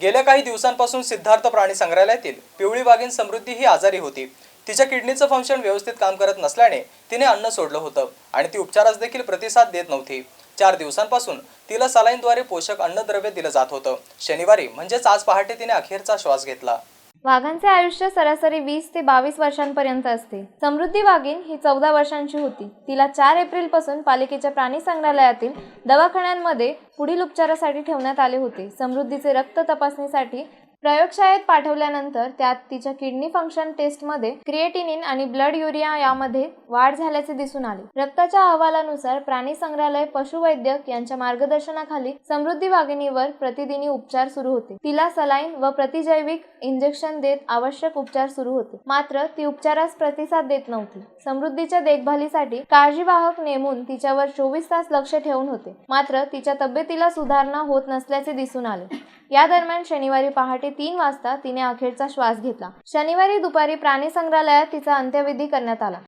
गेल्या काही दिवसांपासून सिद्धार्थ प्राणी संग्रहालयातील पिवळी वाघीण समृद्धी ही आजारी होती. तिच्या किडनीचं फंक्शन व्यवस्थित काम करत नसल्याने तिने अन्न सोडलं होतं आणि ती उपचारास देखील प्रतिसाद देत नव्हती. चार दिवसांपासून तिला सलाईनद्वारे पोषक अन्नद्रव्य दिलं जात होतं. शनिवारी म्हणजेच आज पहाटे तिने अखेरचा श्वास घेतला. वाघांचे आयुष्य सरासरी वीस ते बावीस वर्षांपर्यंत असते. समृद्धी वाघीण ही चौदा वर्षांची होती. तिला चार एप्रिलपासून पालिकेच्या प्राणी संग्रहालयातील दवाखान्यांमध्ये पुढील उपचारासाठी ठेवण्यात आले होते. समृद्धीचे रक्त तपासणीसाठी प्रयोगशाळेत पाठवल्यानंतर त्यात तिच्या किडनी फंक्शन टेस्टमध्ये क्रिएटिनिन आणि ब्लड युरिया यामध्ये वाढ झाल्याचे दिसून आले. रक्ताच्या अहवालानुसार प्राणी संग्रहालय पशुवैद्यक यांच्या मार्गदर्शनाखाली समृद्धी वाघिणीवर प्रतिदिनी उपचार सुरू होते. तिला सलाईन व प्रतिजैविक इंजेक्शन देत आवश्यक उपचार सुरू होते. मात्र ती उपचारास प्रतिसाद देत नव्हती. समृद्धीच्या देखभालीसाठी काळजीवाहक नेमून तिच्यावर चोवीस तास लक्ष ठेवून होते. मात्र तिच्या तब्येतीला सुधारणा होत नसल्याचे दिसून आले. या दरम्यान शनिवारी पहाटे तीन वाजता तिने अखेरचा श्वास घेतला. शनिवारी दुपारी प्राणी संग्रहालयात तिचा अंत्यविधी करण्यात आला.